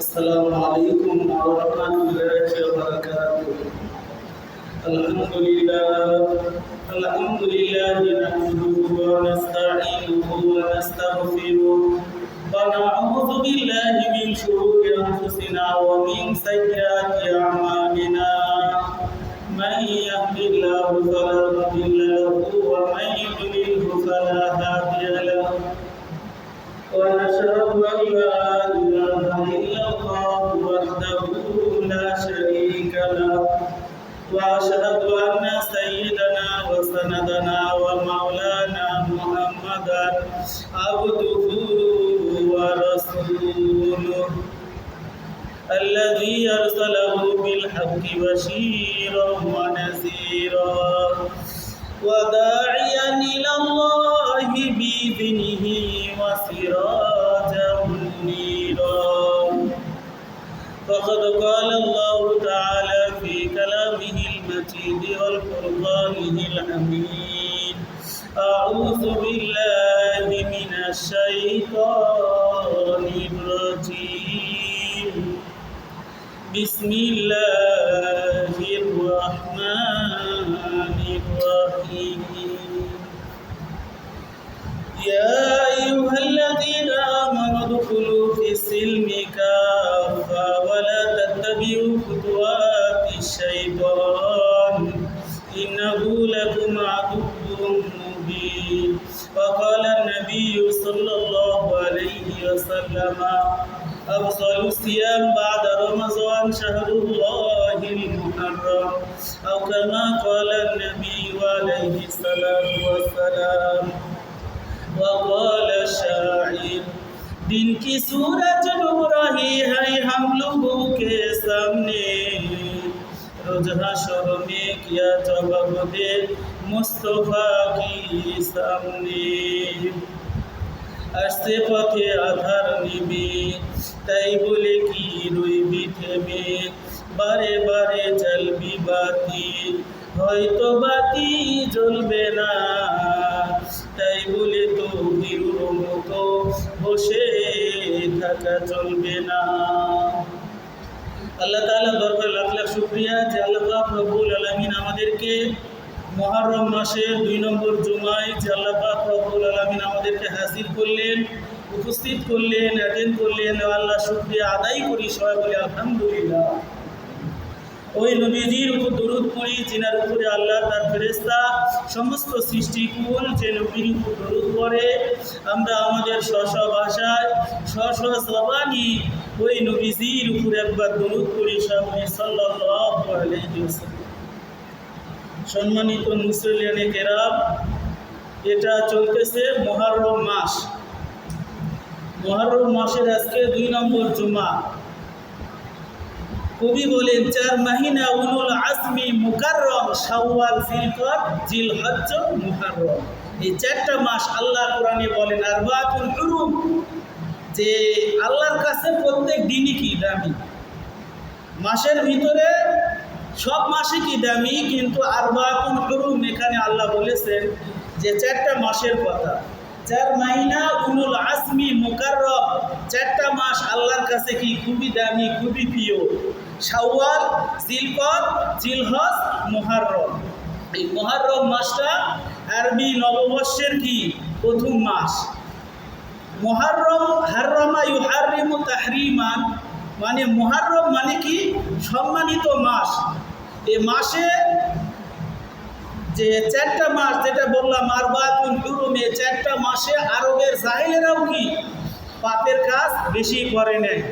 السلام عليكم ورحمة الله وبركاته. الحمد لله الحمد لله نحمده ونستعينه ونستغفره ونعوذ بالله من شرور أنفسنا ومن سيئات أعمالنا من يهد الله فلا مضل له ومن يضلله فلا هادي له ونشهد أن لا إله وأشهد أن سيدنا وسندنا ومولانا محمدا عبده ورسوله. الذي أرسله بالحق بشيرا ونذيرا. وداعيا إلى الله النبي عليه الصلاة والسلام وقال الشاعر दिन की सूरज डूब रही है हम लोगों के सामने रोज हशर में किया जवाब दे मुस्तफा की सामने আসতে পথে আধার নিবে তাই বলে কি রইবি থেমে বারে বারে জ্বলবি বাতি হয়তো বাতি জ্বলবে না। তাই বলে তো হিরোর মতো বসে থাকা চলবে না। আল্লাহ তাআলা দরবার লাখ লাখ শুক্রিয়া যে আল্লাহ পাক রব্বুল আলামিন আমাদেরকে মহারম মাসের দুই নম্বর জুমায় যে আল্লাহ পাক রব্বুল আলামিন আমাদেরকে হাসিল করলেন, উপস্থিত করলেন অ্যাটেন্ড করলেন। আল্লাহ শুক্রিয়া আদায় করি সবাই বলে আলহামদুলিল্লাহ। ওই নবীজির উপর দরুদ পড়ি, যিনার উপরে আল্লাহ তার ফেরেস্তা সমস্ত সৃষ্টিকুল যে নবীর উপর দরুদ পড়ে। আমরা আমাদের স্ব ভাষায় স্ব স্ব জবানি ওই নবীজির উপরে একবার দরুদ পড়ি, সামনে আলাইহি সম্মানিত মুসলিয়ানে কেরাম, এটা চলতেছে মহারম মাস। মহারম মাসের আজকে দুই নম্বর জুমা কবি বলেন, চার মাহিনা উলুল আসমি মুকাররম, শাওয়াল জিলকদ জিলহজ্জ মুহাররম এই চারটা মাস আল্লাহ কোরআনে বলেন আরবাতুল হুরুম যে আল্লাহর কাছে প্রত্যেক দিনই কি দামি? মাসের ভিতরে সব মাসে কি দামি? কিন্তু আরবাতুল হুরুম এখানে আল্লাহ বলেছেন যে চারটা মাসের কথা। চার মাহিনা উলুল আসমি মুকাররম, চারটা আল্লাহর কাছে কি খুবই দামি, খুবই প্রিয়? শাওয়াল জিলকদ জিলহজ, মুহাররম। এই মুহাররম মাসটা আরবি নববর্ষের কি? প্রথম মাস। মুহাররম হাররমা ইউহারিমু তাহরিমান। মানে মুহাররম মানে কি? সম্মানিত মাস। এ মাসে যে চারটা মাস, যেটা বললাম, আরবাতুল হুরুম চারটা মাসে আরবের জাহিলেরাও কি? পাপের কাজ বেশি করে নেয়।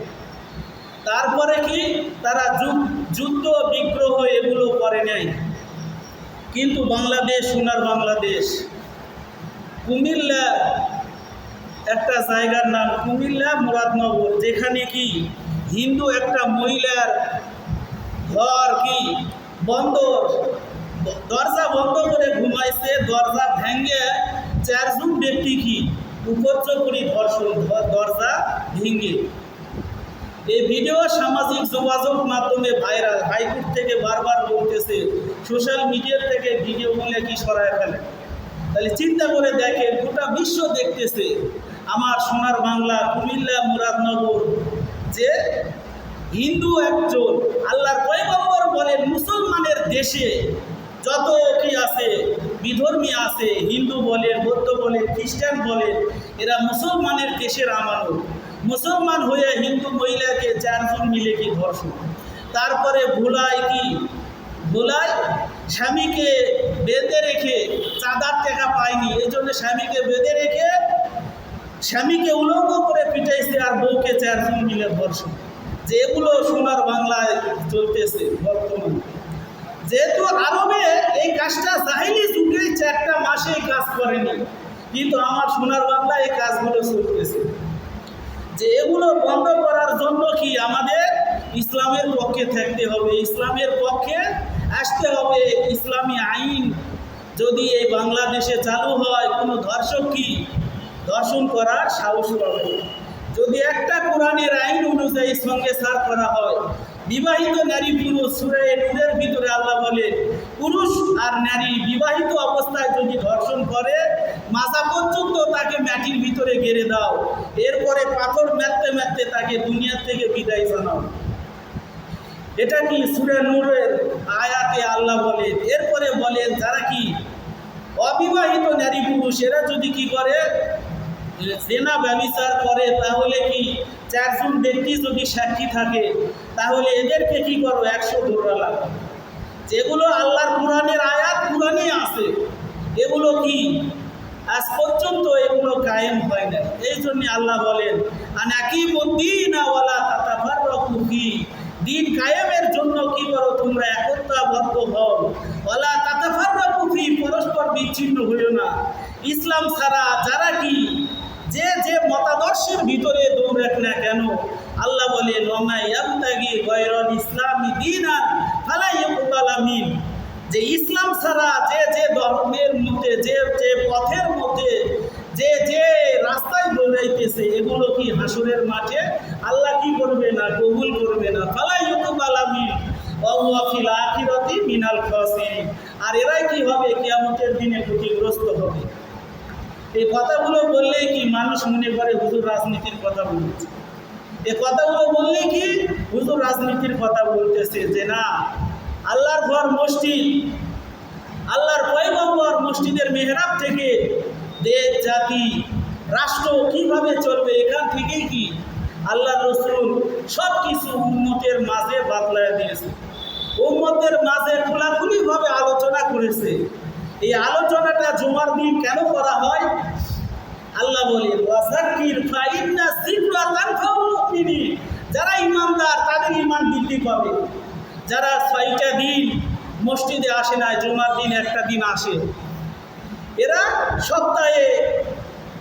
তারপরে কি? তারা যুদ্ধ, বিগ্রহ এগুলো করে নেয়। কিন্তু বাংলাদেশ, সোনার বাংলাদেশ। কুমিল্লা একটা জায়গার নাম কুমিল্লা মুরাদনগর। যেখানে কি? হিন্দু একটা মহিলার ঘর কি? বন্ধ দরজা বন্ধ করে ঘুমাইছে, দরজা ভেঙে চারজন ব্যক্তি কি? উপদ্র করি ধর্ষণ দরজা ভেঙে। এই ভিডিও সামাজিক যোগাযোগ মাধ্যমে ভাইরাল। হাইকোর্ট থেকে বারবার বলতেছে, সোশ্যাল মিডিয়া থেকে ভিডিও ভিডিওগুলো কি সরায় ফেলে? তাহলে চিন্তা করে দেখেন, গোটা বিশ্ব দেখতেছে, আমার সোনার বাংলা কুমিল্লা মুরাদনগর, যে হিন্দু একজন, আল্লাহর পয়গম্বর বলেন, মুসলমানের দেশে যত কি আছে বিধর্মী আছে, হিন্দু বলে, বৌদ্ধ বলে, খ্রিস্টান বলে, এরা মুসলমানের দেশের আমানত। মুসলমান হয়ে হিন্দু মহিলাকে চারজন মিলে কি ধর্ষণ? তারপরে ভুলায় কি? ভুলায় স্বামীকে বেঁধে রেখে চাঁদার টাকা পায়নি এই জন্য স্বামীকে বেঁধে রেখে স্বামীকে উলঙ্গ করে পিটাইছে আর বউকে চারজন মিলে ধর্ষণ। যে এগুলো সোনার বাংলায় চলতেছে বর্তমানে। যেহেতু আরবে এই কাজটা জাহিলি চারটা মাসে কাজ করেনি। কিন্তু আমার সোনার বাংলায় এই কাজগুলো চলতেছে। যে এগুলো বন্ধ করার জন্য কি আমাদের ইসলামের পক্ষে থাকতে হবে? ইসলামের পক্ষে আসতে হবে। ইসলামী আইন যদি এই বাংলাদেশে চালু হয়, কোনো ধর্ষক কি ধর্ষণ করার সাহস পাবে। যদি একটা কোরআনের আইন অনুযায়ী সঙ্গে সার করা হয়, বিবাহিত নারী পুরুষ সুরে নূরের ভিতরে আল্লাহ বলে পুরুষ আর নারী বিবাহিত অবস্থায় যদি ধর্ষণ করে, মাথা পর্যন্ত তাকে মাটির ভিতরে গেড়ে দাও। এরপরে পাথর মারতে মারতে তাকে দুনিয়া থেকে বিদায় জানাও। এটা কি সুরে নূরের আয়াতে আল্লাহ বলেন? এরপরে বলেন, যারা কি অবিবাহিত নারী পুরুষ, এরা যদি কি করে সেনা ব্যবচার করে, তাহলে কি চারজন ব্যক্তি যদি সাক্ষী থাকে, তাহলে এদেরকে কি করো? একশো ধরা লাগবে যেগুলো আল্লাহর কোরআনের আয়াত কোরআনে আছে, এগুলো কি? আজ পর্যন্ত এগুলো কায়েম হয় না এই জন্য আল্লাহ বলেন দিন কায়েমের জন্য কি করো? তোমরা একত্রাবদ্ধ হও। ওয়ালা তাতাফার রকুফি পরস্পর বিচ্ছিন্ন হইও না। ইসলাম ছাড়া যারা কি? যে যে মতাদর্শের ভিতরে দৌড়াক না কেন আল্লাহ বলে নমায়াবতাগি গৈরল ইসলামী দিন আর ফালাই আমিন যে ইসলাম ছাড়া যে যে ধর্মের মধ্যে, যে যে পথের মধ্যে, যে যে রাস্তায় দৌড়াইতেছে, এগুলো কি হাসুরের মাঠে? আল্লাহ কি করবে না? কবুল করবে না। ফালাই আমিন অফিল আখিরতি মিনাল খসিন আর এরাই কি হবে? কিয়ামতের দিনে ক্ষতিগ্রস্ত হবে। এই কথাগুলো বললেই কি মানুষ মনে করে, হুজুর রাজনীতির কথা বলছে। এই কথাগুলো বললেই কি? হুজুর রাজনীতির কথা বলতেছে যে না, আল্লাহর ঘর মসজিদ, আল্লাহর পয়গম্বর মসজিদের মেহরাব থেকে দেশ, জাতি, রাষ্ট্র কীভাবে চলবে এখান থেকেই কি আল্লাহ রসুল সব কিছু উন্মতের মাঝে বাতলায় দিয়েছে। উন্মতের মাঝে খোলাখুলিভাবে আলোচনা করেছে। এই আলোচনাটা জুমার দিন কেন করা হয়? আল্লাহ বলে ওয়াসাকির ফাইন্না সিকরা তানফাউল মুমিনিন যারা ইমানদার তাদের ইমান বৃদ্ধি পাবে। যারা ছয়টা দিন মসজিদে আসে না, জুমার দিন একটা দিন আসে। এরা সপ্তাহে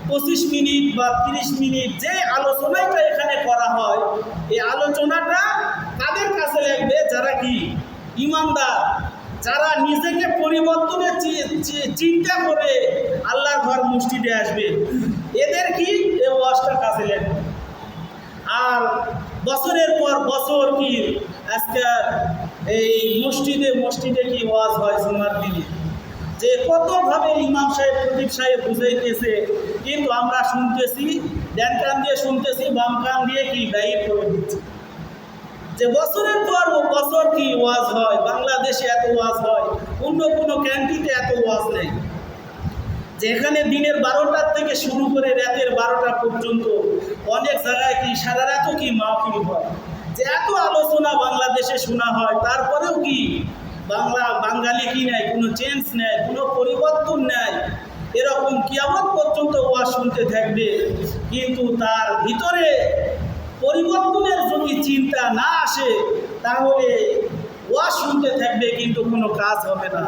পঁচিশ মিনিট বা তিরিশ মিনিট যে আলোচনাটা এখানে করা হয়, এই আলোচনাটা তাদের কাছে লাগবে যারা কি? ইমানদার যারা নিজেকে চি- চিন্তা করে মসজিদে আসবে। এদের কি? এই ওয়াজটা কাজে লাগবে আর বছরের পর বছর কি আজকে এই মসজিদে মসজিদে কি ওয়াজ হয় জুমার দিনে? যে কতভাবে ইমাম সাহেব প্রদীপ সাহেব বুঝাইতেছে, কিন্তু আমরা শুনতেছি, ডান কান দিয়ে শুনতেছি, বাম কান দিয়ে কি ডাইট করে দিচ্ছি। যে বছরের পর বছর কি ওয়াজ হয়? বাংলাদেশে এত ওয়াজ হয়, অন্য কোনো ক্যান্টিতে এত ওয়াজ নেই। যেখানে দিনের বারোটার থেকে শুরু করে রাতের বারোটা পর্যন্ত অনেক জায়গায় কি সারা রাতও কি মাহফিল হয়? যে এত আলোচনা বাংলাদেশে শোনা হয়, তারপরেও কি বাংলা, বাঙালি কি নেয় কোনো চেঞ্জ নেয় কোনো পরিবর্তন নেয় এরকম কিয়ামত পর্যন্ত ওয়াজ শুনতে থাকবে, কিন্তু তার ভিতরে পরিবর্তনের যদি চিন্তা না আসে, তাহলে ওয়াজ শুনতে থাকবে, কিন্তু কোনো কাজ হবে না।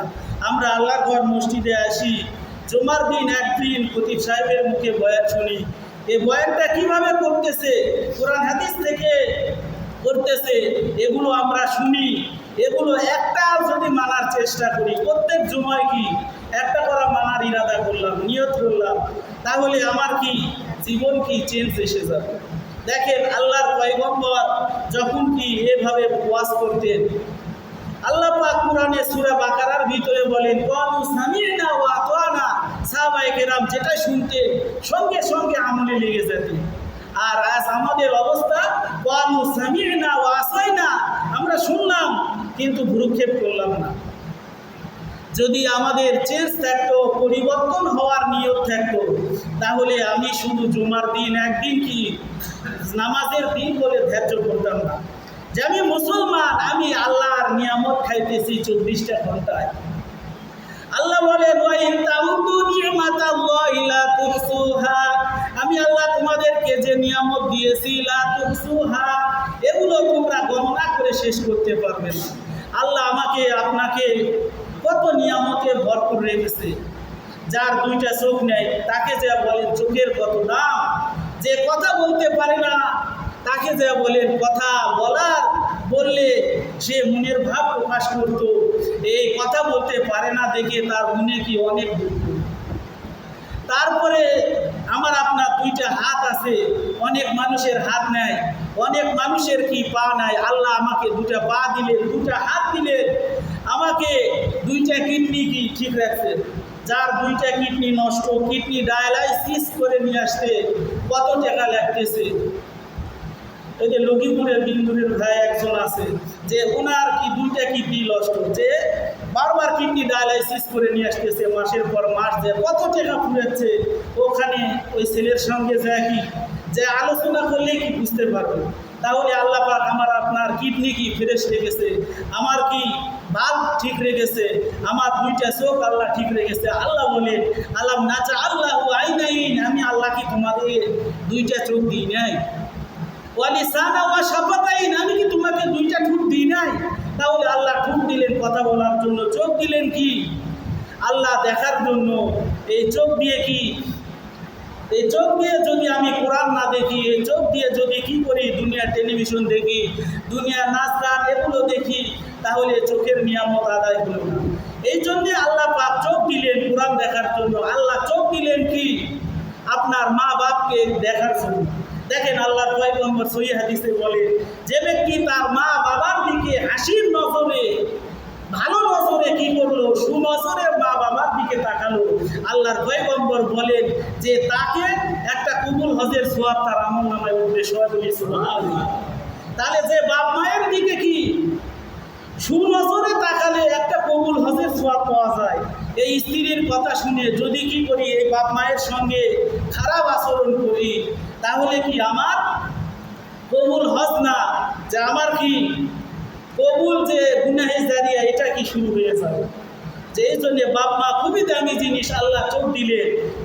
আমরা আল্লাহ ঘর মসজিদে আসি জুমার দিন একদিন খতিব সাহেবের মুখে বয়ান শুনি। এই বয়ানটা কীভাবে করতেছে? কোরআন হাদিস থেকে করতেছে, এগুলো আমরা শুনি। এগুলো একটা যদি মানার চেষ্টা করি, প্রত্যেক জুমায় কি একটা করা মানার ইরাদা করলাম, নিয়ত করলাম, তাহলে আমার কি জীবন কি চেঞ্জ এসে যাবে? দেখেন আল্লাহর পয়গম্বর যখন কি এভাবে ওয়াজ করতেন, আল্লাহ পাক কোরআনে সূরা বাকারার ভিতরে বলেন, কালু সামিনা ওয়া আতানা সাহাবায়ে কেরাম যেটা শুনতে সঙ্গে সঙ্গে আমলে লেগে যেতেন আর আজ আমাদের অবস্থা বানু সামির না ও আসাই না আমরা শুনলাম, কিন্তু ভ্রুক্ষেপ করলাম না। যদি আমাদের চেঞ্জ থাকতো পরিবর্তন হওয়ার নিয়ত থাকতো, তাহলে আমি শুধু জুমার দিন একদিন কি নামাজের দিন বলে ধার্য করতাম না। যে আমি মুসলমান, আমি আল্লাহর নিয়ামত খাইতেছি চব্বিশটা ঘন্টায়। আল্লাহ বলেন আমি আল্লাহ তোমাদেরকে যে নিয়ামত দিয়েছি এগুলো তোমরা গণনা করে শেষ করতে পারবে না। আল্লাহ আমাকে, আপনাকে কত নিয়ামতে ভরপুর রেখেছে। যার দুইটা চোখ নেই, তাকে যা বলেন চোখের কত দাম, যে কথা বলতে পারে না তাকে যা বলেন, কথা বলার বললে সে মনের ভাব প্রকাশ করত। এই কথা বলতে পারে না দেখে তার মনে কি অনেক তারপরে আমার আপনার দুইটা হাত আছে, অনেক মানুষের হাত নেয়, অনেক মানুষের কি পা নাই আল্লাহ আমাকে দুটা পা দিলেন দুটা হাত দিলেন আমাকে দুইটা কিডনি কি ঠিক রাখছে? যার দুইটা কিডনি নষ্ট, কিডনি ডায়ালাইসিস করে নিয়ে আসতে কত টাকা লাগতেছে? এই যে লক্ষ্মীপুরের বিন্দুরের ভাই একজন আছে, যে ওনার কি দুইটা কিডনি নষ্ট, যে বারবার কিডনি ডায়ালাইসিস করে নিয়ে আসতেছে মাসের পর মাস, যে কত টাকা ফুরেছে ওখানে ওই ছেলের সঙ্গে যায় কি, যে আলোচনা করলেই কি বুঝতে পারবে? তাহলে আল্লাহ পাক আমার আপনার কিডনি কি ফ্রেশ রেখেছে? আমার কি বাল্ব ঠিক রেখেছে? আমার দুইটা চোখ আল্লাহ ঠিক রেখেছে? আল্লাহ বলে আল্লাহ নাচা আল্লাহ আই নাই আমি আল্লাহ কি তোমাদের দুইটা চোখ দিই নাই? ওয়ালিসানা ওয়া শাফাতাইন আমি কি তোমাকে দুইটা ঠুট দিই নাই? তাহলে আল্লাহ ঠুট দিলেন কথা বলার জন্য। চোখ দিলেন কি? আল্লাহ দেখার জন্য। এই চোখ দিয়ে কি? এই চোখ দিয়ে যদি আমি কোরআন না দেখি, এই চোখ দিয়ে যদি কি করি? দুনিয়ার টেলিভিশন দেখি, দুনিয়ার নাচ গান এগুলো দেখি, তাহলে চোখের নিয়ামত আদায় হলো না। এই জন্যে আল্লাহ পাক চোখ দিলেন কোরআন দেখার জন্য। আল্লাহ চোখ দিলেন কি? আপনার মা বাপকে দেখার জন্য। দেখেন আল্লাহর কয়েক নম্বর সহি হাদিসে বলে, যে ব্যক্তি তার মা বাবার দিকে হাসির নজরে, ভালো নজরে কি করল? সুনজরে মা বাবার দিকে তাকালো। আল্লাহর পয়গম্বর বলেন যে তাকে একটা কুবুল হজের সোয়াব তার আমল নামায় উঠবে সহজলি তাহলে যে বাপ মায়ের দিকে কি? সুনজরে তাকালে একটা কবুল হজের সোয়াব পাওয়া যায়। এই স্ত্রীর কথা শুনে যদি কি করি, এই বাপ মায়ের সঙ্গে খারাপ আচরণ করি তাহলে কি আমার? কবুল হজ না। যে আমার কি? কবুল যে গুনাহে জারিয়া এটা কি শুরু হয়ে যাবে? যে এই জন্যে বাপ মা খুবই দামি জিনিস আল্লাহ চোখ দিলে,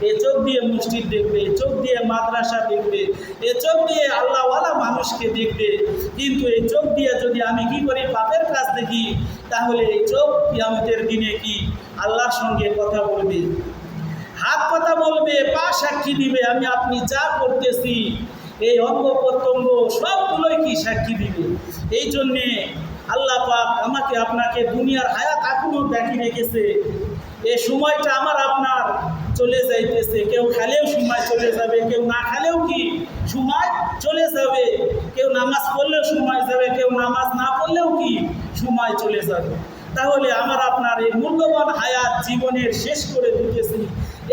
এ চোখ দিয়ে মসজিদ দেখবে চোখ দিয়ে মাদ্রাসা দেখবে, এ চোখ দিয়ে আল্লাহওয়ালা মানুষকে দেখবে। কিন্তু এই চোখ দিয়ে যদি আমি কি করি পাপের কাজ দেখি, তাহলে এই চোখ কিয়ামতের দিনে কি আল্লাহর সঙ্গে কথা বলবে? হাত কথা বলবে, পা সাক্ষী দিবে, আমি আপনি যা করতেছি, এই অঙ্গ প্রত্যঙ্গ সবগুলোই কি সাক্ষী দিবে? এই জন্যে আল্লাহ পাক আমাকে আপনাকে দুনিয়ার হায়াত এখনও বাকি রেখেছে। এই সময়টা আমার আপনার চলে যাইতেছে। কেউ খেলেও সময় চলে যাবে, কেউ না খেলেও কি সময় চলে যাবে? কেউ নামাজ পড়লেও সময় যাবে, কেউ নামাজ না পড়লেও কি সময় চলে যাবে? তাহলে আমার আপনার এই মূল্যবান হায়াত জীবনের শেষ করে দিতেছি।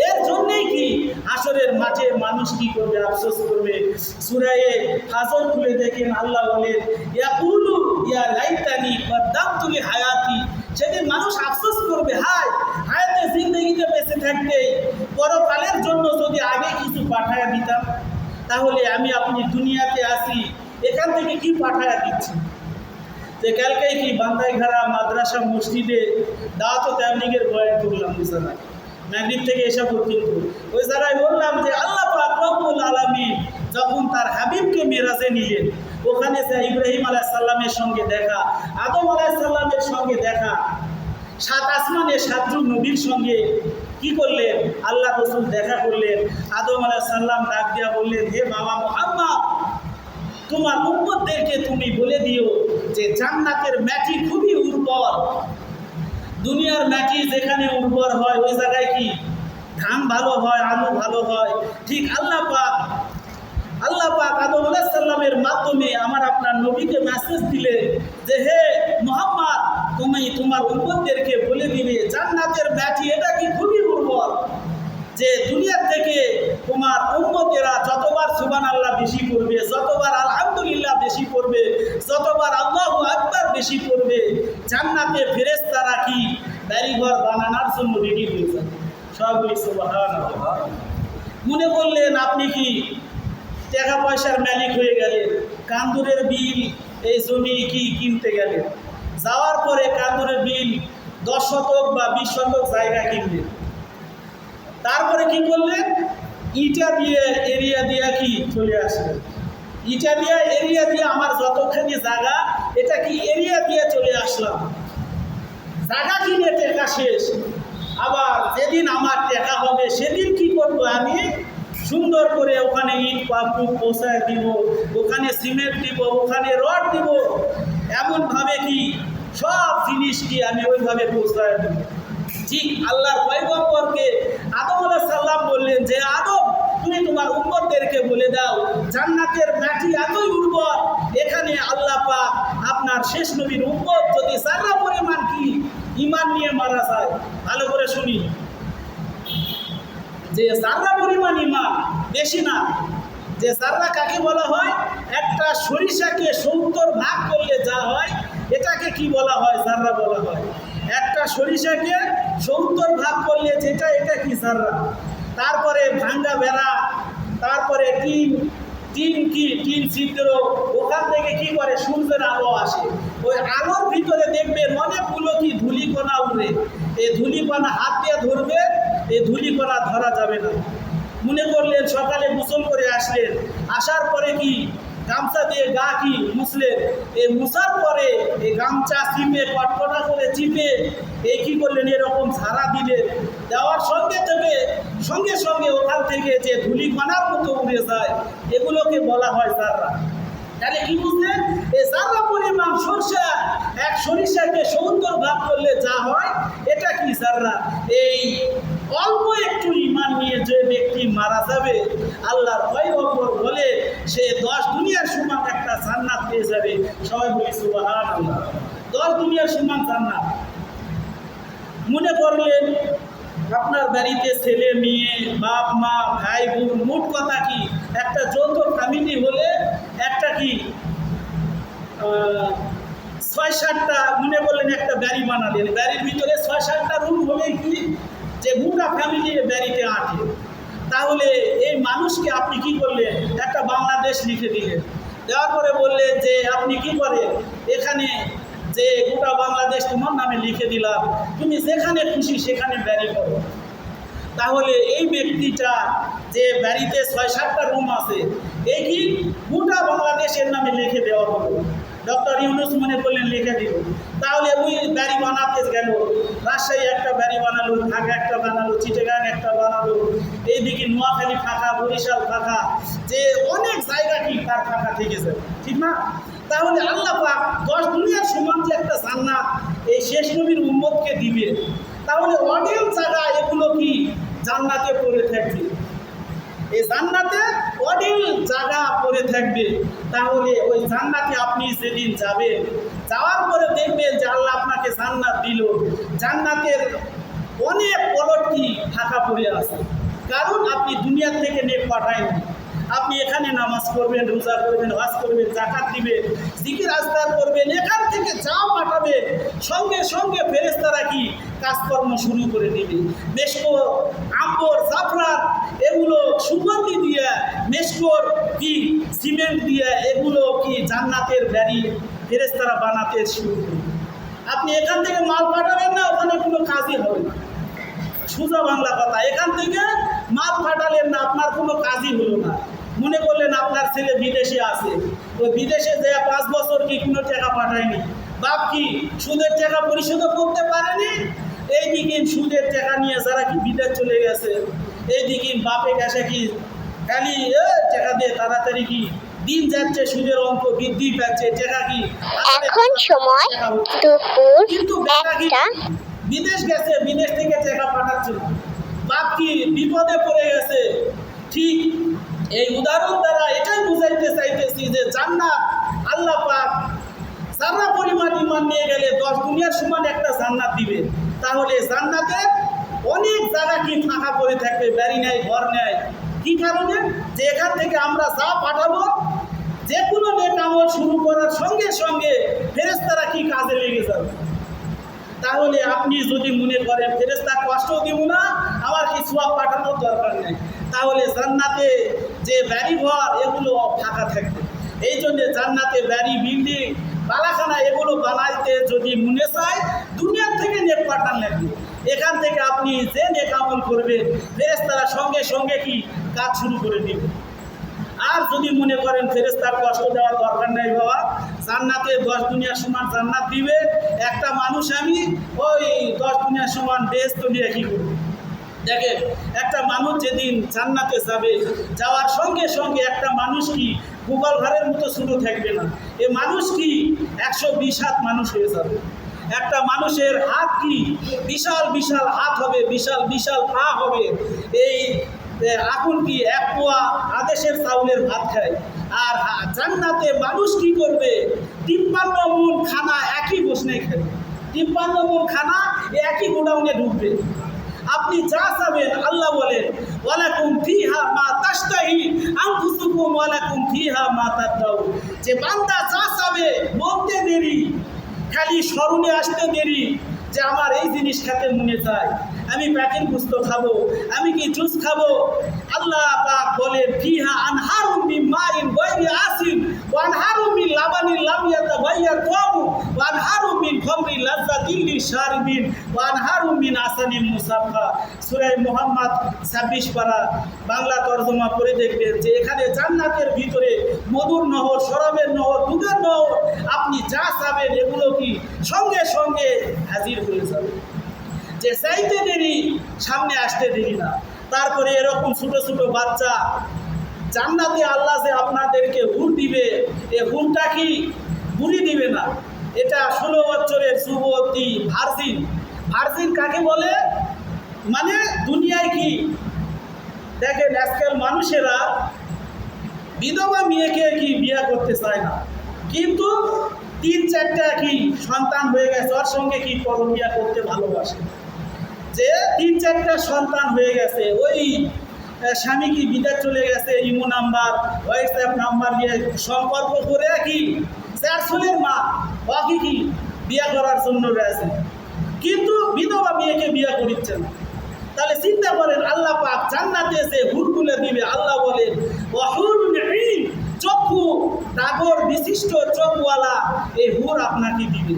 এর জন্যই কি আসরের মাঠে মানুষ কি করবে, আফসোস করবে? সুরায়ে হাজর খুলে দেখেন আল্লাহ বলেন ইয়া কুলু ইয়া লাইতানি দাম তুলি হায়াতি। সেদিন মানুষ আফসোস করবে, হায় হায়াতে জিন্দগিতে বেঁচে থাকতে পরকালের জন্য যদি আগে কিছু পাঠায়া দিতাম, তাহলে আমি আপনি দুনিয়াতে আসি, এখান থেকে কি পাঠায়া দিচ্ছি? যে কালকে কি বান্দাইঘাড়া মাদ্রাসা মসজিদে দাওয়াত তাবলিগের বয়ান করলাম বিছানায় ম্যাগরিব থেকে এসে পর্যন্ত ওই জায়গায় বললাম যে, আল্লাহ পাক রব্বুল আলামিন যখন তার হাবিবকে মেরাজে নিলেন, ওখানে ইব্রাহিম আলাহ সাল্লামের সঙ্গে দেখা, আদম আলাহ সাল্লামের সঙ্গে দেখা, সাত আসমানে সাতজন নবীর সঙ্গে কি করলেন? আল্লাহ রসুল দেখা করলেন, আদম আলাহ সাল্লাম ডাক দিয়া বললেন, হে বাবা মোহাম্মদ, তোমার উম্মতদেরকে তুমি বলে দিও যে, জান্নাতের মাটি খুবই উর্বর। দুনিয়ার মাটি যেখানে উর্বর হয়, ওই জায়গায় কি? ধান ভালো হয়, আলু ভালো হয়। ঠিক আল্লাহ পাক আল্লাহ পাক আদম আলাহ সাল্লামের মাধ্যমে আমার আপনার নবীকে মেসেজ দিলে যে, হে মোহাম্মদ, তুমি তোমার উম্মতদেরকে বলে দিবে, জান্নাতের মাটি এটা কি খুবই উর্বর? যে দুনিয়ার থেকে তোমার উম্মতেরা যতবার সুবান আল্লাহ বেশি করবে, যতবার আলহামদুলিল্লাহ বেশি করবে, যতবার আল্লাহ আকবার বেশি পড়বে জান্নাতে ফেরেস্তারা কি বাড়িঘর বানানোর জন্য রেডি হয়ে যাবে সবগুলি মনে করলেন আপনি কি টাকা পয়সার মালিক হয়ে গেলেন? কান্দুরের বিল, এই জমি কি কিনতে গেলেন? যাওয়ার পরে কান্দুরের বিল দশ শতক বা বিশ শতক জায়গা কিনলেন। তারপরে কি করলেন? ইটা দিয়ে, এরিয়া দিয়ে কি চলে আসলেন? ইটা দিয়ে এরিয়া দিয়ে আমার যতখানি জায়গা, এটা কি এরিয়া দিয়ে চলে আসলাম? জায়গা কিনে টাকা শেষ। আবার যেদিন আমার টাকা হবে, সেদিন কি করব আমি? সুন্দর করে ওখানে ইট পাপু পোষায় দিব, ওখানে সিমেন্ট দিব, ওখানে রড দিব। এমনভাবে কি সব জিনিস কি আমি ওইভাবে পৌঁছায় দিব। ঠিক আল্লাহর পয়গম্বরকে আদম আলাহ সাল্লাম বললেন যে আদম তুমি তোমার উম্মতদেরকে বলে দাও জান্নাতের মাটি এতই উর্বর এখানে আল্লাহ পাক আপনার শেষ নবীর উম্মত যদি সারা পরিমাণ কি? ইমান নিয়ে মারা যায়। ভালো করে শুনি। যে সারা পরিমাণ ইমান বেশি না। যে সাররা কাকে বলা হয়? একটা সরিষাকে সত্তর ভাগ করলে যা হয়, এটাকে কি বলা হয়? সাররা বলা হয়। একটা সরিষাকে সত্তর ভাগ করলে যেটা, এটা কি সাররা তারপরে ভাঙ্গা বেড়া, তারপরে টিন। টিন কি? টিন ছিদ্র ওখান থেকে কি করে? সূর্যের আলো আসে। ওই আলোর ভিতরে দেখবেন অনেকগুলো কি ধুলিকণা উড়ে। এই ধুলিকণা হাত দিয়ে ধরবে এই ধুলিকণা ধরা যাবে না। মনে করলেন, সকালে গোসল করে আসলেন। আসার পরে কি? গামছা দিয়ে গা কি মুছলেন? এই মুছার পরে এই গামছা চিপে, কটকটা করে চিপে এই কি করলেন? এরকম ঝাড়া দিলেন। দেওয়ার সঙ্গে থেকে, সঙ্গে সঙ্গে ওখান থেকে যে ধুলি কণার মতো উড়ে যায়, এগুলোকে বলা হয় সাররা তাহলে কি বুঝলেন এই সাররা পরিমাণ সরষা এক সরিষাকে সত্তর ভাগ করলে যা হয়, এটা কি সাররা এই অল্প একটু ইমান নিয়ে যে ব্যক্তি মারা যাবে, আল্লাহর পয়গম্বর বলে সে দশ দুনিয়ার সমান একটা জান্নাত পেয়ে যাবে। সবাই বলি, সুবহানাল্লাহ। দশ দুনিয়ার সমান জান্নাত। মনে করলেন, আপনার বাড়িতে ছেলে, মেয়ে, বাপ, মা, ভাই, বোন, মোট কথা কি? একটা যৌথ ফ্যামিলি হলে একটা কি ছয় সাতটা, মনে করলেন একটা ব্যারি বানালেন। ব্যারির ভিতরে ছয় সাতটা রুম হলে কি? যে গোটা ফ্যামিলি ব্যারিতে আটে। তাহলে এই মানুষকে আপনি কি করলেন? একটা বাংলাদেশ লিখে দিলেন। দেওয়ার পরে বললেন যে, আপনি কি করেন? এখানে যে গোটা বাংলাদেশ তোমার নামে লিখে দিলাম। তুমি যেখানে খুশি সেখানে ব্যারি করো। তাহলে এই ব্যক্তিটা যে বাড়িতে ছয়, সাতটা রুম আছে এই কি গোটা বাংলাদেশের নামে লিখে দেওয়া হলো? ডক্টর ইউনুস মনে করলেন লিখে দিল। তাহলে ওই বাড়ি বানাতে গেল। রাজশাহী একটা বাড়ি বানালো, ঢাকা একটা বানালো, চিটেগাং একটা বানালো, এইদিকে নোয়াখালী ফাঁকা, বরিশাল ফাঁকা, যে অনেক জায়গা কি তার ফাঁকা থেকে ঠিক না? তাহলে আল্লাহ পাক দশ দুনিয়ার সমান যে একটা জান্নাত, এই শেষ নবীর উম্মতকে দিবে। তাহলে অডিয়েন্স জায়গা এগুলো কি? জান্নাতে পড়ে থাকবে। এই জান্নাতে অডিল জায়গা পড়ে থাকবে। তাহলে ওই জান্নাতে আপনি যেদিন যাবেন, যাওয়ার পরে দেখবেন যে আল্লাহ আপনাকে জান্নাত দিল। জান্নাতের অনেক পলটটি ফাঁকা পড়ে আছে। কারণ আপনি দুনিয়ার থেকে নেট পাঠায়নি। আপনি এখানে নামাজ পড়বেন, রোজা করবেন হজ করবেন জাকাত দিবেন, জিকির, আজকার করবেন, এখান থেকে যা পাঠাবে সঙ্গে সঙ্গে ফেরেস্তারা কি কাজকর্ম শুরু করে দিবে। মেশকো, আম্বর, জাফরান, এগুলো সুগন্ধি দিয়ে মেশকোর কি সিমেন্ট দিয়ে, এগুলো কি জান্নাতের ব্যারি ফেরেস্তারা বানাতে শুরু করবে। আপনি এখান থেকে মাল পাঠাবেন না, ওখানে কোনো কাজই হবে না। সোজা বাংলা কথা, এখান থেকে মাল ফাটালেন না, আপনার কোনো কাজই হলো না। মনে করলেন আপনার ছেলে বিদেশে আছে। ওই বিদেশে যে পাঁচ বছর কি কোনো টাকা পাঠায়নি? বাপ কি সুদের টাকা পরিশোধ করতে পারেনি? এইদিকে সুদের টাকা নিয়ে যারা কি বিদেশ চলে গেছে এইদিকে বাপে গেছে কি খালি টাকা দিয়ে তাড়াতাড়ি কি দিন যাচ্ছে সুদের অঙ্ক বৃদ্ধি পাচ্ছে টাকা কি এখন সময় দুপুর কিন্তু বিদেশ গেছে বিদেশ থেকে টাকা পাঠাচ্ছে। বাপ কি বিপদে পড়ে গেছে? ঠিক এই উদাহরণ দ্বারা এটাই বুঝাইতে চাইতেছি যে জান্নাত আল্লাহ পাক সারা পরিমাণ ইমান নিয়ে গেলে দশ দুনিয়ার সমান একটা জান্নাত দিবে। তাহলে জান্নাতে অনেক জায়গা কি ফাঁকা পড়ে থাকবে, বাড়ি নেয় ঘর নেয় কি কারণে? যে এখান থেকে আমরা যা পাঠাবো যে কোনো নেক আমল শুরু করার সঙ্গে সঙ্গে ফেরেস্তারা কি কাজে লেগে যাবে? তাহলে আপনি যদি মনে করেন ফেরেস্তা কষ্ট দিব না, আমার কি সোয়াব পাঠানোর দরকার নেই? তাহলে জান্নাতে যে ঘর, এগুলো ফাঁকা থাকবে। এই জন্যে জান্নাতে বাড়ি বিল্ডিং, বালাখানা এগুলো বানাইতে যদি মনে চায় দুনিয়ার থেকে নেক পাঠান লাগবে। এখান থেকে আপনি যে নেক আমল করবেন ফেরেস্তারা সঙ্গে সঙ্গে কি কাজ শুরু করে দিবে। আর যদি মনে করেন ফেরেস্তার কষ্ট দেওয়ার দরকার নেই বাবা, জান্নাতে দশ দুনিয়ার সমান জান্নাত দিবে, একটা মানুষ আমি ওই দশ দুনিয়ার সমান দেশ তো নিয়ে কী করব? দেখেন, একটা মানুষ যেদিন জান্নাতে যাবে, যাওয়ার সঙ্গে সঙ্গে একটা মানুষ কি গোপাল ঘরের মতো ছোটো থাকবে না। এ মানুষ কি একশো বিশ হাত মানুষ হয়ে যাবে। একটা মানুষের হাত কি বিশাল বিশাল হাত হবে, বিশাল বিশাল পা হবে। এই এখন কি এক পোয়া আদেশের চাউলের ভাত খায়। আর জান্নাতে মানুষ কি করবে? তিপ্পান্ন মন খানা একই বসনে খাবে। তিপ্পান্ন মন খানা একই গোডাউনে ঢুকবে। আপনি যা চাবেন আল্লাহ বলেন, ওয়ালাকুম ফিহা মা তাশতাহি আনফুসুকুম, ওয়ালাকুম ফিহা মা তাদাউ যে বান্দা যা চাবে বলতে দেরি, খালি স্মরণে আসতে দেরি, যে আমার এই জিনিস খেতে মনে চায় আমি প্যাকেট পুস্ত খাব, আমি কি জুস খাব? আল্লাহ পাক বলেন, ফিহা আনহারুম মিন মাইন গায়রি আসিন ওয়া আনহারুম মিন লাবানিন লাম ইয়াতাবায়্যার তামু ওয়া আনহারুম মিন খামরি লাযযাতিল লিশারিবিন ওয়া আনহারুম মিন আসানিন মুসাফফা সূরা মুহাম্মদ 26 পারা বাংলা তরজমা করে দেখবেন যে এখানে জান্নাতের ভিতরে মধুর নহর শরাবের নহর, দুধের নহর, আপনি যা চাবেন এগুলো কি সঙ্গে সঙ্গে হাজির হয়ে যাবে। যে চাইতে দেরি, সামনে আসতে দেরি না। তারপরে এরকম ছোট ছোট বাচ্চা জান্নাতে আল্লাহ যে আপনাদেরকে হুর দিবে, এ হুরটা কি বুড়ি দিবে না? এটা ষোলো বছরের যুবতী ভার্জিন। ভার্জিন কাকে বলে? মানে দুনিয়ায় কি? দেখেন, আজকাল মানুষেরা বিধবা মেয়েকে কি বিয়ে করতে চায় না? কিন্তু তিন চারটা কি সন্তান হয়ে গেছে, ওর সঙ্গে কি করণ বিয়ে করতে ভালোবাসে? যে তিন চারটা সন্তান হয়ে গেছে, ওই স্বামী কি বিদায় চলে গেছে ইমো নাম্বার, হোয়াটসঅ্যাপ নাম্বার নিয়ে সম্পর্ক করে কি চার ছেলের মা বাকি কি বিয়ে করার জন্য রয়েছে। কিন্তু বিধবা মেয়েকে বিয়ে করিচ্ছে না। তাহলে চিন্তা করেন, আল্লাহ পাক জান্নাতে এসে হুরগুলো দিবে, আল্লাহ বলেন চক্ষু ডাগর বিশিষ্ট চোখওয়ালা, এই হুর আপনাকে দিবে।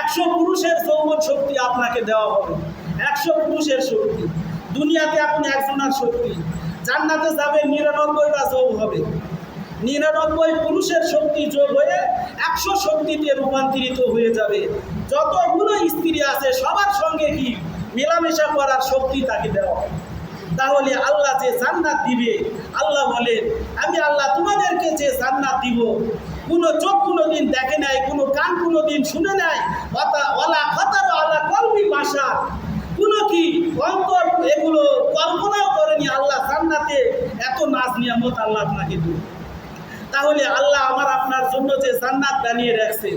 একশো পুরুষের যৌবন শক্তি আপনাকে দেওয়া হবে। একশো পুরুষের শক্তি। দুনিয়াতে আপনি একজনের শক্তি। জান্নাতে যাবে নিরানব্বইটা যোগ হবে। নিরানব্বই পুরুষের শক্তি যোগ হয়ে একশো শক্তিতে রূপান্তরিত হয়ে যাবে। যতগুলো স্ত্রী আছে, সবার সঙ্গে কি মেলামেশা করার শক্তি তাকে দেওয়া। তাহলে আল্লাহ যে জান্নাত দিবে, আল্লাহ বলেন, আমি আল্লাহ তোমাদেরকে যে জান্নাত দিব, কোনো চোখ কোনো দিন দেখে নাই, কোনো কান কোনো দিন শুনে নাই আল্লাহ কলবি ভাষা কোনো কি অন্তর এগুলো কল্পনাও করেনি আল্লাহ জান্নাতে এত নাচ নিয়ামত আল্লাহ আপনাকে দেবে। তাহলে আল্লাহ আমার আপনার জন্য যে জান্নাত বানিয়ে রাখছে।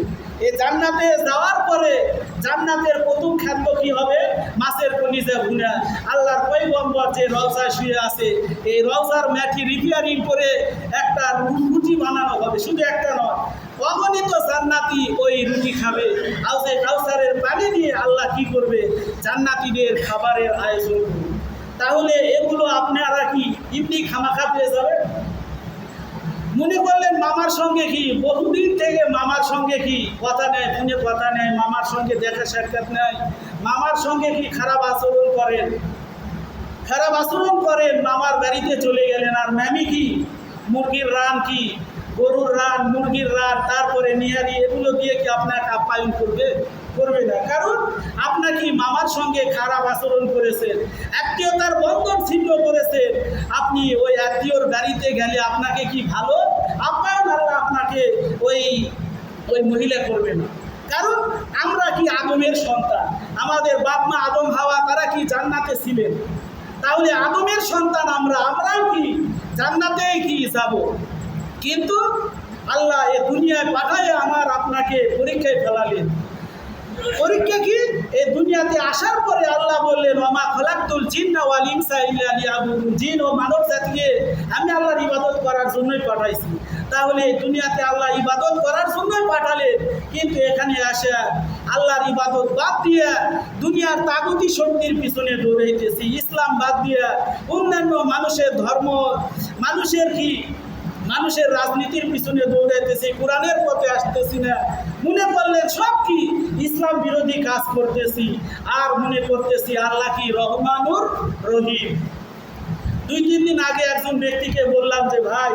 এই জান্নাতে যাওয়ার পরে জান্নাতের প্রথম খাদ্য কি হবে? মাছের কলিজা ভুনা। আল্লাহর পৈগম্বর যে রওজা শুয়ে আছে, এই রওজার ম্যাটি রিপেয়ারিং করে একটা রুটি বানানো হবে। শুধু একটা নয়, অগণিত জান্নাতি ওই রুটি খাবে। আউসে কাউসারের পানি দিয়ে আল্লাহ কি করবে? জান্নাতিদের খাবারের আয়োজন তাহলে এগুলো আপনারা কি এমনি খামাখা পেয়ে যাবে মনে করলেন মামার সঙ্গে কি? বহুদিন থেকে মামার সঙ্গে কি? কথা নেয় ফোনে কথা নেয় মামার সঙ্গে দেখা সাক্ষাৎ নেয় মামার সঙ্গে কি খারাপ আচরণ করেন? খারাপ আচরণ করেন, মামার বাড়িতে চলে গেলেন। আর ম্যামি কি? মুরগির রান কি? গরুর রান, মুরগির রান, তারপরে নিহারি এগুলো দিয়ে কি আপনাকে আপ্যায়ন করবে? করবে না। কারণ আপনার কি মামার সঙ্গে খারাপ আচরণ করেছেন আত্মীয়তার বন্ধন ছিন্ন করেছেন। আপনি ওই আত্মীয়র বাড়িতে গেলে আপনাকে কি ভালো? আপ্যায়ন আল্লাহ আপনাকে ওই ওই মহিলা করবে না। কারণ আমরা কি আদমের সন্তান? আমাদের বাপ মা আদম, হাওয়া, তারা কি জান্নাতে ছিলেন? তাহলে আদমের সন্তান আমরা, আমরাও কি জান্নাতেই কি যাব? কিন্তু আল্লাহ এ দুনিয়ায় পাঠায় আমার আপনাকে পরীক্ষায় ফেলালেন। পরীক্ষা কি? এই দুনিয়াতে আসার পরে আল্লাহ বললেন, ওমা খলাকুল জিন্না জিন ও মানব জাতিকে আমি আল্লাহর ইবাদত করার জন্যই পাঠাইছি। তাহলে এই দুনিয়াতে আল্লাহ ইবাদত করার জন্যই পাঠালেন। কিন্তু এখানে আসে আল্লাহর ইবাদত বাদ দিয়ে দুনিয়ার তাগতি শক্তির পিছনে দৌড়াইতেছি। ইসলাম বাদ দিয়ে অন্যান্য মানুষের ধর্ম, মানুষের কি মানুষের রাজনীতির পিছনে দৌড়াইতেছি, কোরআনের পথে আসতেছি না। মনে করলেন, সব কি ইসলাম বিরোধী কাজ করতেছি, আর মনে করতেছি আল্লাহ কি রহমানুর রহিম। দুই, তিন দিন আগে একজন ব্যক্তিকে বললাম যে, ভাই,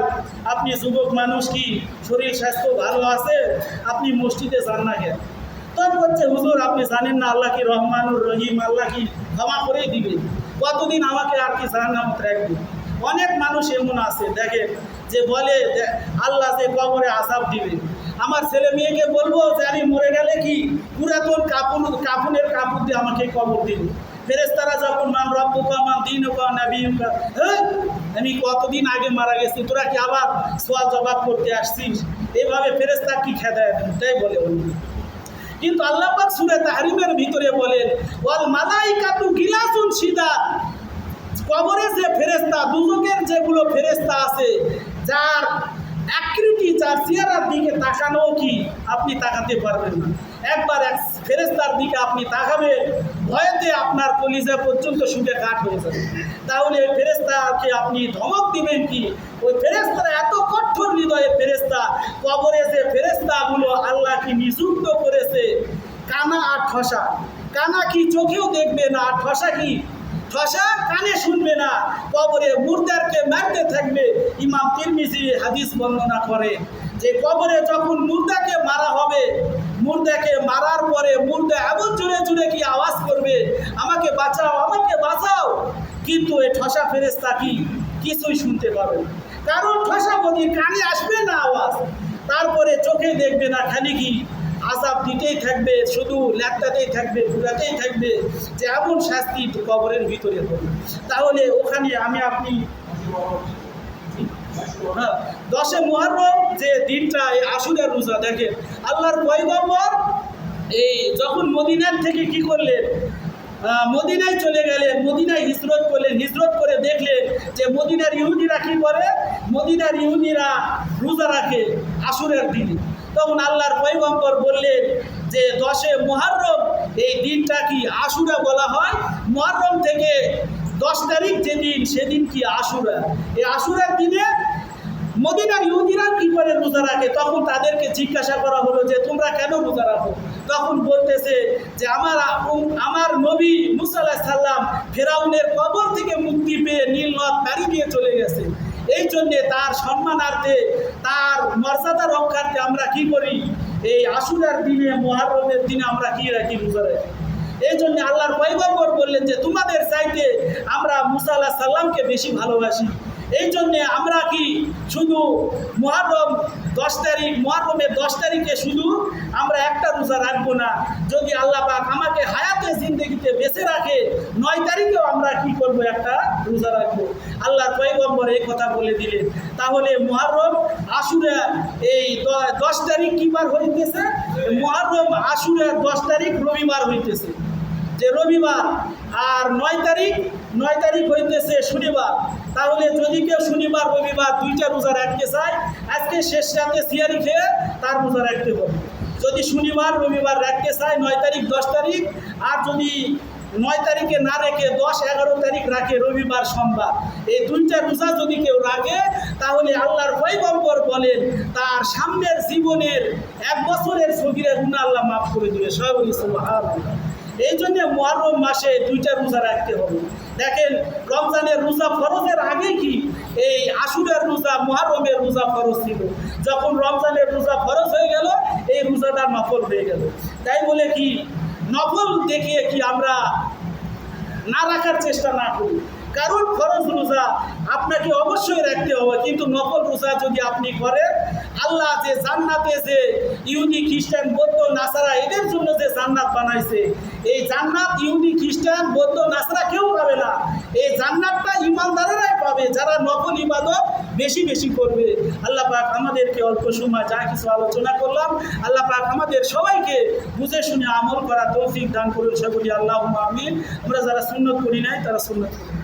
আপনি যুবক মানুষ কি? শরীর, স্বাস্থ্য ভালো আছে? আপনি মসজিদে যান না কেন? তখন বলছে, হুজুর, আপনি জানেন না আল্লাহ কি রহমানুর রহিম আল্লাহ কি ক্ষমা করেই দিবেন। কতদিন আমাকে আর কি জাহান্নামত রাখবে অনেক মানুষ এমন আছে, দেখে যে বলে আল্লাহ যে কবরে আসাব দিবে। আমার ছেলে মেয়েকে বলব যে আমি মরে গেলে কি পুরাতন কাপুন কাপুনের কাপড় দিয়ে আমাকে কবর দিবে? ফেরেস্তারা যখন মান রব্বুকা, মান দিন নাবিউকা হ্যাঁ আমি কতদিন আগে মারা গেছি, তোরা কি আবার সোয়াল জবাব করতে আসছিস? এইভাবে ফেরেস্তা কি খেদায় তাই বলে কিন্তু আল্লাহ সূরা তাহরিমের ভিতরে বলেন, ওয়াল মালাইকাতু গিলাসুন সিদাত কবরে যে ফেরেস্তা দুজকের যেগুলো ফেরেস্তা আছে, যার আকৃতি, যার চেহারার দিকে তাকানো কি আপনি তাকাতে পারবেন না। একবার এক ফেরেস্তার দিকে আপনি তাকাবেন, ভয়েতে আপনার কলিজা পর্যন্ত শুকে কাঠ হয়ে যাবে। তাহলে ফেরেস্তাকে আপনি ধমক দিবেন কি? ওই ফেরেস্তারা এত কঠোর হৃদয়ে ফেরেস্তা কবরে যে ফেরেস্তাগুলো আল্লাহ কি নিযুক্ত করেছে, কানা আর ঠসা। কানা কি চোখেও দেখবে না, আর ঠসা কি? ঠসা কানে শুনবে না। কবরে মুর্দারকে মারতে থাকবে। ইমাম তিরমিজি হাদিস বর্ণনা করে যে কবরে যখন মুর্দাকে মারা হবে, মুর্দাকে মারার পরে মুর্দা এমন জুড়ে জুড়ে কি আওয়াজ করবে, আমাকে বাঁচাও আমাকে বাঁচাও। কিন্তু এই ঠসা ফেরেস্তা কি? কিছুই শুনতে পাবে কারণ ঠসা বলি কানে আসবে না আওয়াজ। তারপরে চোখে দেখবে না খালি কি আজাব দিতেই থাকবে শুধু ল্যাপটাতেই থাকবে ঘুরাতেই থাকবে যে এমন শাস্তি কবরের ভিতরে হবে তাহলে ওখানে আমি আপনি হ্যাঁ, দশে মহরম যে দিনটা এই আশুরের রোজা দেখেন আল্লাহর পয়গম্বর এই যখন মদিনার থেকে কি করলেন? মদিনায় চলে গেলেন মদিনায় হিজরত করলেন হিজরত করে দেখলেন যে মদিনার ইহুদিরা কি করে? মদিনার ইহুদিরা রোজা রাখে আশুরের দিনে। তখন আল্লাহর পয়গম্বর বললেন যে, দশে মহরম এই দিনটা কি আশুরা বলা হয়? মহরম থেকে দশ তারিখ যেদিন সেদিন কি আশুরা? এই আশুরার দিনে মদিনার ইহুদিরা কি করে রোজা রাখে? তখন তাদেরকে জিজ্ঞাসা করা হলো যে, তোমরা কেন রোজা রাখো? তখন বলতেছে যে, আমার আমার নবী মুসাল্লাহ সাল্লাম ফেরাউনের কবর থেকে মুক্তি পেয়ে নীল নদ দিয়ে চলে গেছে। এই জন্যে তার সম্মানার্থে, তার মর্যাদা রক্ষার্থে আমরা কি করি? এই আশুরার দিনে মহারমের দিনে আমরা কি রাখি রোজা রাখি? এই জন্য আল্লাহর পয়গম্বর বললেন যে, তোমাদের চাইতে আমরা মুসা আল্লাহ সাল্লামকে বেশি ভালোবাসি। এই জন্যে আমরা কি শুধু মহারম দশ তারিখ, মহারমের দশ তারিখে শুধু আমরা একটা রোজা রাখব না। যদি আল্লাহ পাক আমাকে হায়াতে জিন্দগিতে বেঁচে রাখে, নয় তারিখেও আমরা কি করব একটা রোজা রাখব? আল্লাহর পয়গম্বর এই কথা বলে দিলেন। তাহলে মহারম আশুরা এই দশ তারিখ কি বার হইতেছে? মহারম আশুরা দশ তারিখ রবিবার হইতেছে। যে রবিবার আর নয় তারিখ নয় তারিখ হইতেছে শনিবার। তাহলে যদি কেউ শনিবার, রবিবার দুইটা রোজা রাখতে চায়, আজকে শেষ রাতে সিয়ারি খেয়ে তার রোজা রাখতে হবে। যদি শনিবার, রবিবার রাখতে চায়, নয় তারিখ, দশ তারিখ, আর যদি নয় তারিখে না রেখে, দশ, এগারো তারিখ রাখে রবিবার, সোমবার। এই দুইটা রোজা যদি কেউ রাখে, তাহলে আল্লাহর পয়গম্বর বলেন, তার সামনের জীবনের এক বছরের সগিরে গুণা আল্লাহ মাফ করে দিবে। সুবহানাল্লাহ। এই জন্যে মহরম মাসে দুইটা রোজা রাখতে হবে। দেখেন, রমজানের রোজা ফরজের আগে কি? এই আশুরের রোজা মহরমের রোজা ফরজ ছিল। যখন রমজানের রোজা ফরজ হয়ে গেল, এই রোজাটা নফল হয়ে গেল। তাই বলে কি? নফল দেখিয়ে কি আমরা না রাখার চেষ্টা না করি? কারণ ফরজ রোজা আপনাকে অবশ্যই রাখতে হবে, কিন্তু নকল রোজা যদি আপনি করেন, আল্লাহ যে জান্নাতে যে ইহুদি খ্রিস্টান, বৌদ্ধ, নাসারা, এদের জন্য যে জান্নাত বানাইছে, এই জান্নাত ইহুদি খ্রিস্টান, বৌদ্ধ, নাসারা কেউ পাবে না। এই জান্নাতটা ইমানদারেরাই পাবে, যারা নকল ইবাদত বেশি বেশি করবে। আল্লাহ পাক আমাদেরকে অল্প সময় যা কিছু আলোচনা করলাম, আল্লাহ পাক আমাদের সবাইকে বুঝে শুনে আমল করা তৌফিক দান করুন, সেগুলি আল্লাহ আমিন। আমরা যারা সুন্নত করি নাই, তারা সুন্নত করি